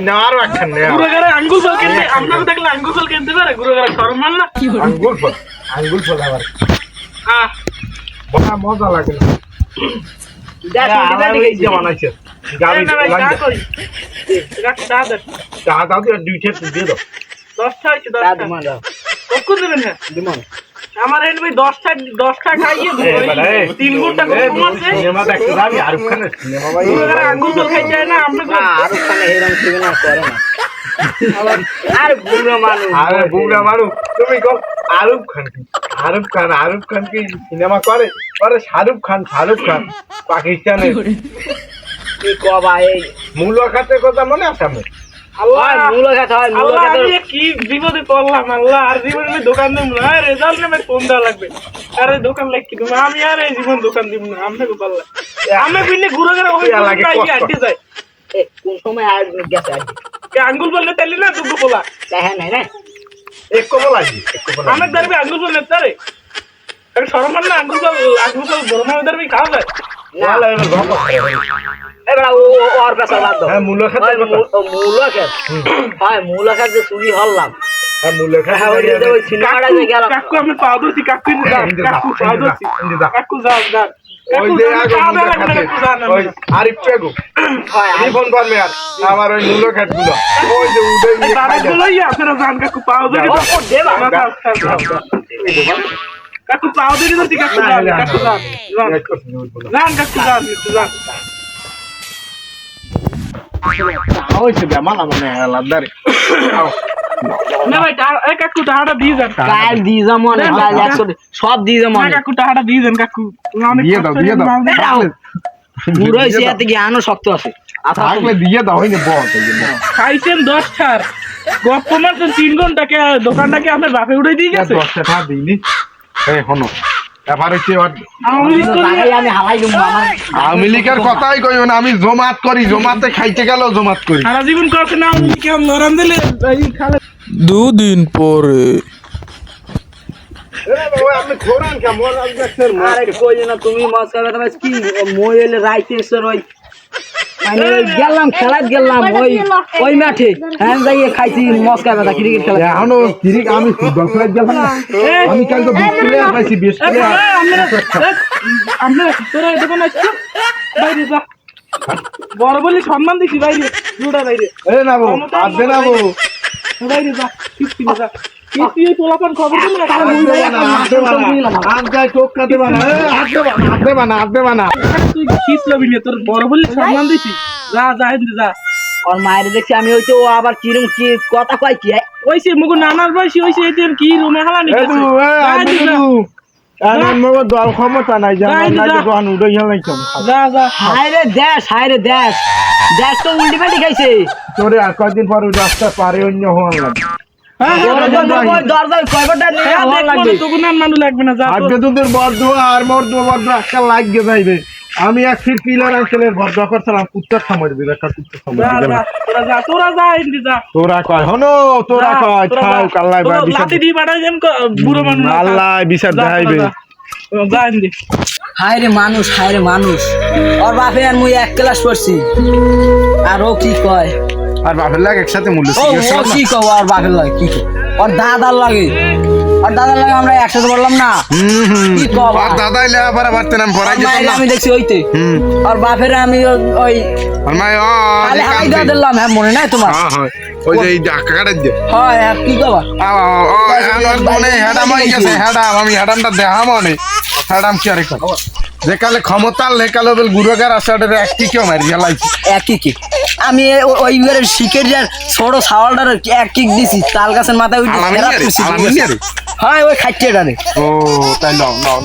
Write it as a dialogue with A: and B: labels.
A: না আরও একখান নে
B: গুরুগারে আঙ্গুল ফল কিনতে আপনাকে দেখলে আঙ্গুল ফল কিনতে পারে গুরুগারে শরম মান না?
A: আঙ্গুল ফল আঙ্গুল ফল আবার।
B: হ্যাঁ।
A: বড় মজা লাগে
B: না।
A: দিয়ে দাও।
B: দশটা হয়েছে দশটা। কখন দেবেন হ্যাঁ আমার এই ভাই দশটা দশটা খাইয়ে। তিন ঘণ্টা
A: এ,
B: কম আছে?
A: সিনেমা দেখতে যাবি খানের সিনেমা ভাই।
B: আঙ্গুল ফল খাই যায় না আমরা
C: আর বুড়ো মানুষ।
A: আরে বুড়া মারু তুমি কো? খান কি খান খান কি সিনেমা করে? আরে শাহরুখ খান শাহরুখ খান পাকিস্তানের।
C: কি কবা এই?
A: মুলাকাতের কথা মনে আছে আমার?
B: আল্লাহ!
C: হয় মূলো খাতে হয় মূলো
B: আল্লাহ
C: খাতে
B: আমি এ কি বিপদে পড়লাম আল্লাহ! আর জীবনে দোকান দিব না। রেজাল্ট নেমে ফোন দেওয়া লাগবে। আরে দোকান লাগি তুমি আমি আর এই জীবন দোকান দিব না। আপনাকে পারলাম আমি বিনে ঘুরে ঘুরে ওই
A: লাগে
B: আটকে যায়
C: কোন সময় আর গেছে আর
B: কে আঙ্গুল বললে তাইলে না দুটো
C: নাই না
A: এক কবল
B: আমার দাঁড়িয়ে আঙ্গুল বললে তারে সরমান না আঙ্গুল বল আঙ্গুল বল বড় দাঁড়িয়ে খাওয়া যায়।
A: না। গপ
C: ও- ওর পেছা বাদ
A: হ্যাঁ
C: হয় মূলো খাত হয় মূলো খাত যে চুরি হল্লাম
A: হ্যাঁ
C: হ্যাঁ
B: কাকু আমি পাও ধরছি কাকু ইনি যান
A: ইনি যা,
B: কাকু পাও ধরছি। কাকু যান যান।
A: ওই
B: কাকু
A: যে
B: যান,
A: আগে
B: পা দেওয়া লাগবে না,
A: মুলাকাতে
B: কাকু যান,
A: ওই আরিফ পেগো
C: হয় আর-
A: টেলিফোন করবে আর আমার ওই মুলাকাতগুলো ওই যে
B: যান কাকু পাও ধরি। কাকু কাকু যান কাকু যান যান। যান কাকু যান একটু যান
A: হয়েছে বেমালা মানে লাদারে
B: না ভাই টা- কাকু টাকাটা দিয়ে যান।
C: কাল দিয়ে যা মনে?
B: না,
C: কাল
B: না,
C: একশো সব দিয়ে যা মনে?
B: কাকু টাকাটা দিয়ে যান কাকু।
A: দিয়ে দাও দিয়ে দাও।
B: মাল দিয়ে-
C: দাও। বুড়ো হয়েছে এতে জ্ঞানও শক্ত আছে। আচ্ছা
A: থাকলে দিয়ে দাও হয়নি বস এই যে বস।
B: খাইছেন দশ ছাড়। গপ্প মারছেন তিন ঘন্টাকে দোকানটাকে আপনার বাপে উড়ে দিয়ে গেছে?
A: দশটা টাকা দিইনি। এই হনো
B: আমি
A: লীগের কথাই কই না আমি জমাত করি জমাতে খাইতে গেল জমাত করি।
B: সারা জীবন করছে না আমি কেমন নরম দিলে
D: দুদিন পরে।
C: তুমি মাছ খাবে কি? মই এলে রাইতে এসে রই মানে গেলাম খেলাত গেলাম ওই ওই মাঠে হ্যাঁ যাইয়ে খাইছি মস্কা ব্যথা ক্রিকেট খেলা।
A: এখনও তিরিক আমি ফুটবল খেলার গেলাম আমি কাল তো বিশ প্লেয়ার পাইছি বিশ প্লেয়ার
B: আমরা তোরা দোকান আসছো? বাইরে যা। বড় বলি সম্মান দিছি বাইরে। দুটা বাইরে।
A: এ না বউ আসবে না বউ।
B: বাইরে যা কিস্তি না যা। খবর দিল না তুই কিস লবি না তোর বড় সম্মান দিছি যা যা হিন্দি যা
C: মায়ের দেখছি আমি হইতে ও আবার কিরম কি কথা কয় কি
B: মুগু নানার বয়সী কি রুমে
A: ক্ষমতা নাই যে
B: যা।
C: হায় রে দেশ হায় রে দেশ দেশ তো উল্টিপাল্টি খাইছে
A: তোরে আর কয়েকদিন পর রাস্তা পারে অন্য হওয়ার লাগে আমি এক ফিট পিলার অঞ্চলের ভদ্র করছিলাম কুত্তার খামার দিবে একটা কুত্তার খামার দিবে।
B: তোরা যা, তোরা যা,
A: তোরা কয় হনো তোরা কয়
B: তোরা
A: কাল্লাই
B: তোরা
A: বিচার
B: লাঠি দিয়ে পাঠাই দেন, বুড়ো মানুষ না,
A: আল্লাহ বিচার দেখাইবে।
B: যা। যা,
C: হায় রে মানুষ হায় রে মানুষ। ওর বাপে আর মুই এক ক্লাস পড়ছি। আর ও কি কয়?
A: আর বাপের লাগে একসাথে মূল্য
C: কি কয় ওর বাপের লাগে কি? ওর দাদার লাগে। ওর দাদার লাগে আমরা একসাথে পড়লাম না। কি কয়
A: আর দাদাই লেখাপড়া পারতেন আমি পড়াই যেতাম না।
C: আমি দেখছি ওইতে। আর বাপের আমি ওই
A: আর মাই ও
C: হাই দিলাম হ্যাঁ মনে নাই তোমার?
A: হ্যাঁ হ্যাঁ। ওই যে এই ডাকা কাটার যে।
C: হয় হ্যাঁ, কি কবা?
A: মনে হ্যাডাম হয়ে গেছে হ্যাডাম আমি হ্যাডামটা দেখা মনে হ্যাডাম কি আরেকটা যে কালে ক্ষমতার লেখালো বেল গুরুগার আসাডের একটি কেউ মারি গেলাইছি
C: একই কিক আমি ওই ঘরে শিখে যার ছোট শাওয়ালটার এক কিক দিছি তাল গাছের মাথায় উঠে হ্যাঁ ওই খাচ্ছে ডানে
A: ও তাই নাও নাও।